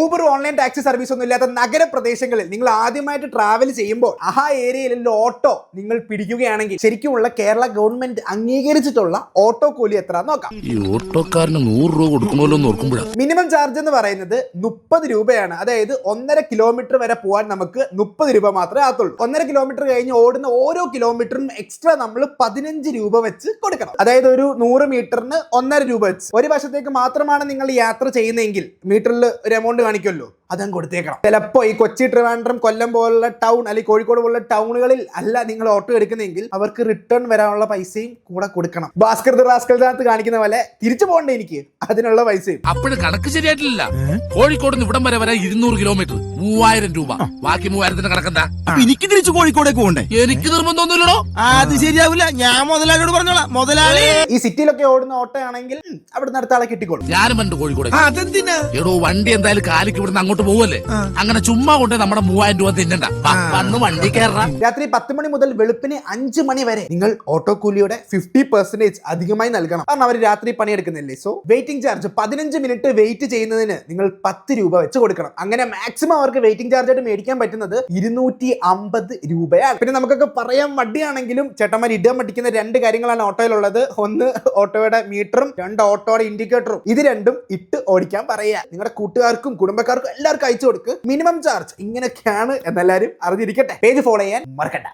Uber online taxi service ഒന്നും ഇല്ലാത്ത നഗരപ്രദേശങ്ങളിൽ നിങ്ങൾ ആദ്യമായിട്ട് ട്രാവൽ ചെയ്യുമ്പോൾ ആ ഏരിയയിൽ ഓട്ടോ നിങ്ങൾ പിടിക്കുകയാണെങ്കിൽ ശരിക്കുമുള്ള കേരള ഗവൺമെന്റ് അംഗീകരിച്ചിട്ടുള്ള ഓട്ടോ കൂലി എത്ര നോക്കാം. ഈ ഓട്ടോക്കാരന് നൂറ് രൂപ ഓർക്കുമ്പോഴാണ് മിനിമം ചാർജ് എന്ന് പറയുന്നത് മുപ്പത് രൂപയാണ്. അതായത് ഒന്നര കിലോമീറ്റർ വരെ പോകാൻ നമുക്ക് മുപ്പത് രൂപ മാത്രമേ ആകത്തുള്ളൂ. ഒന്നര കിലോമീറ്റർ കഴിഞ്ഞ് ഓടുന്ന ഓരോ കിലോമീറ്ററും എക്സ്ട്രാ നമ്മൾ പതിനഞ്ച് രൂപ വെച്ച് കൊടുക്കണം. അതായത് ഒരു നൂറ് മീറ്ററിന് ഒന്നര രൂപ വെച്ച്. ഒരു വശത്തേക്ക് മാത്രമാണ് നിങ്ങൾ യാത്ര ചെയ്യുന്നതെങ്കിൽ മീറ്ററിൽ ഒരു എമൗണ്ട് കാണിക്കുമല്ലോ. അതങ്ങ് കൊടുത്തേക്കണം. ചിലപ്പോൾ ഈ കൊച്ചി ട്രിവാൻഡ്രം കൊല്ലം പോലുള്ള ടൗൺ അല്ലെങ്കിൽ കോഴിക്കോട് പോലുള്ള ടൗണുകളിൽ അല്ല നിങ്ങൾ ഓട്ടോ എടുക്കുന്നെങ്കിൽ അവർക്ക് റിട്ടേൺ വരാനുള്ള പൈസയും കൂടെ കൊടുക്കണം. ഭാസ്കർ റാസ്കൽനകത്ത് കാണിക്കുന്ന പോലെ തിരിച്ചു പോകണ്ടേ എനിക്ക്? അതിനുള്ള പൈസയും. അപ്പോഴും കണക്ക് ശരിയായിട്ടില്ല. കോഴിക്കോട് നിന്ന് ഇവിടം വരെ വരെ ഇരുന്നൂറ് കിലോമീറ്റർ മൂവായിരം രൂപ. ബാക്കി മൂവായിരത്തിന്റെ കണക്കെന്താ എനിക്ക് തിരിച്ചു കോഴിക്കോടേക്ക് പോകണ്ടേ? എനിക്ക് നിർബന്ധമൊന്നുമില്ലടോ. അത് ശരിയാവില്ല. ഞാൻ മുതലാളിയോട് പറഞ്ഞോളാം. മുതലാളി. ഈ സിറ്റിയിലൊക്കെ ഓടുന്ന ഓട്ടോ ആണെങ്കിൽ അവിടെ അവിടുന്ന് അടുത്ത ആളെ കിട്ടിക്കോളും. ഞാനും പണ്ട് കോഴിക്കോട് അതെന്തിനാ? എടോ വണ്ടി എന്തായാലും കാലിക്ക് ഇവിടുന്ന് അങ്ങോട്ട് പോവല്ലേ അങ്ങനെ ചുമ്മാ കൊണ്ട് നമ്മുടെ മൂവായിരം രൂപ തിന്നണ്ട. അന്ന് വന്ന് വണ്ടി കയറാം. രാത്രി പത്ത് മണി മുതൽ വെളുപ്പിന് അഞ്ച് മണി വരെ നിങ്ങൾ ഓട്ടോ കൂലിയുടെ ഫിഫ്റ്റി പെർസെന്റേജ് അധികമായി നൽകണം. കാരണം അവർ രാത്രി പണിയെടുക്കുന്നില്ലേ? സോ വെയിറ്റിംഗ് ചാർജ് പതിനഞ്ച് മിനിറ്റ് വെയിറ്റ് ചെയ്യുന്നതിന് നിങ്ങൾ പത്ത് രൂപ വെച്ച് കൊടുക്കണം. അങ്ങനെ മാക്സിമം അവർക്ക് വെയിറ്റിംഗ് ചാർജ് ആയിട്ട് മേടിക്കാൻ പറ്റുന്നത് ഇരുന്നൂറ്റി അമ്പത് രൂപയാണ്. പിന്നെ നമുക്കൊക്കെ പറയാൻ വണ്ടിയാണെങ്കിലും ചേട്ടന്മാർ ഇടാൻ പഠിക്കുന്ന രണ്ട് കാര്യങ്ങളാണ് ഓട്ടോയിലുള്ളത്. ഒന്ന് ഓട്ടോയുടെ മീറ്ററും രണ്ട് ഓട്ടോയുടെ ഇൻഡിക്കേറ്ററും ഇത് രണ്ടും ഇട്ട് ഓടിക്കാൻ പറയുക. നിങ്ങളുടെ കൂട്ടുകാർക്കും കുടുംബക്കാർക്കും എല്ലാവർക്കും അയച്ചു കൊടുക്കുക മിനിമം ചാർജ് ഇങ്ങനെയൊക്കെയാണ് എന്നെല്ലാവരും അറിഞ്ഞിരിക്കട്ടെ. പേജ് ഫോളോ ചെയ്യാൻ മറക്കണ്ട.